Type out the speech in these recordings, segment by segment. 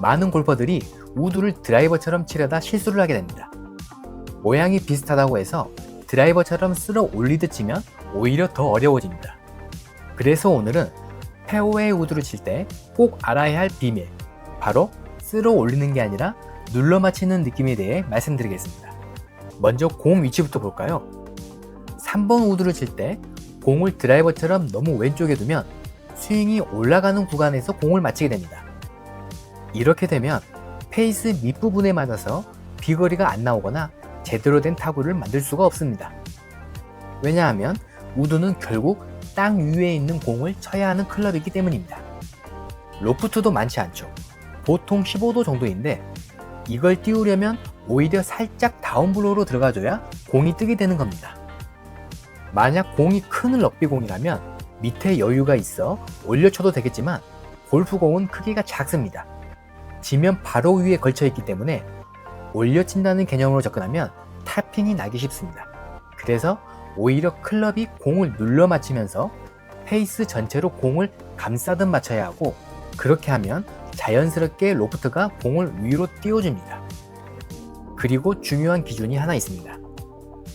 많은 골퍼들이 우드를 드라이버처럼 치려다 실수를 하게 됩니다. 모양이 비슷하다고 해서 드라이버처럼 쓸어 올리듯 치면 오히려 더 어려워집니다. 그래서 오늘은 페어웨이 우드를 칠 때 꼭 알아야 할 비밀, 바로 쓸어 올리는 게 아니라 눌러 맞히는 느낌에 대해 말씀드리겠습니다. 먼저 공 위치부터 볼까요? 3번 우드를 칠 때 공을 드라이버처럼 너무 왼쪽에 두면 스윙이 올라가는 구간에서 공을 맞히게 됩니다. 이렇게 되면 페이스 밑부분에 맞아서 비거리가 안 나오거나 제대로 된 타구를 만들 수가 없습니다. 왜냐하면 우드는 결국 땅 위에 있는 공을 쳐야 하는 클럽이기 때문입니다. 로프트도 많지 않죠. 보통 15도 정도인데 이걸 띄우려면 오히려 살짝 다운블로우로 들어가줘야 공이 뜨게 되는 겁니다. 만약 공이 큰 럭비공이라면 밑에 여유가 있어 올려쳐도 되겠지만 골프공은 크기가 작습니다. 지면 바로 위에 걸쳐 있기 때문에 올려친다는 개념으로 접근하면 타핑이 나기 쉽습니다. 그래서 오히려 클럽이 공을 눌러 맞히면서 페이스 전체로 공을 감싸듯 맞춰야 하고 그렇게 하면 자연스럽게 로프트가 공을 위로 띄워줍니다. 그리고 중요한 기준이 하나 있습니다.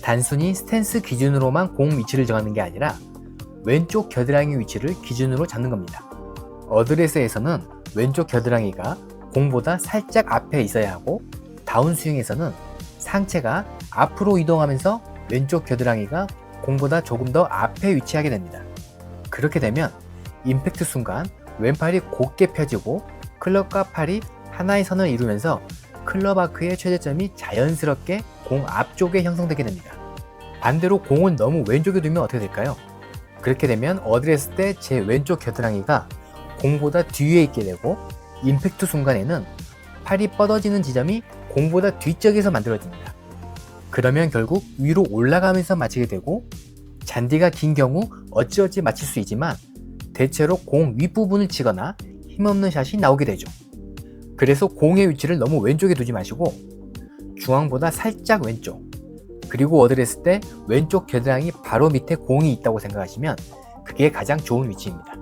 단순히 스탠스 기준으로만 공 위치를 정하는 게 아니라 왼쪽 겨드랑이 위치를 기준으로 잡는 겁니다. 어드레스에서는 왼쪽 겨드랑이가 공보다 살짝 앞에 있어야 하고 다운스윙에서는 상체가 앞으로 이동하면서 왼쪽 겨드랑이가 공보다 조금 더 앞에 위치하게 됩니다. 그렇게 되면 임팩트 순간 왼팔이 곧게 펴지고 클럽과 팔이 하나의 선을 이루면서 클럽 아크의 최저점이 자연스럽게 공 앞쪽에 형성되게 됩니다. 반대로 공은 너무 왼쪽에 두면 어떻게 될까요? 그렇게 되면 어드레스 때 제 왼쪽 겨드랑이가 공보다 뒤에 있게 되고 임팩트 순간에는 팔이 뻗어지는 지점이 공보다 뒤쪽에서 만들어집니다. 그러면 결국 위로 올라가면서 맞히게 되고 잔디가 긴 경우 어찌어찌 맞힐 수 있지만 대체로 공 윗부분을 치거나 힘없는 샷이 나오게 되죠. 그래서 공의 위치를 너무 왼쪽에 두지 마시고 중앙보다 살짝 왼쪽 그리고 어드레스 때 왼쪽 겨드랑이 바로 밑에 공이 있다고 생각하시면 그게 가장 좋은 위치입니다.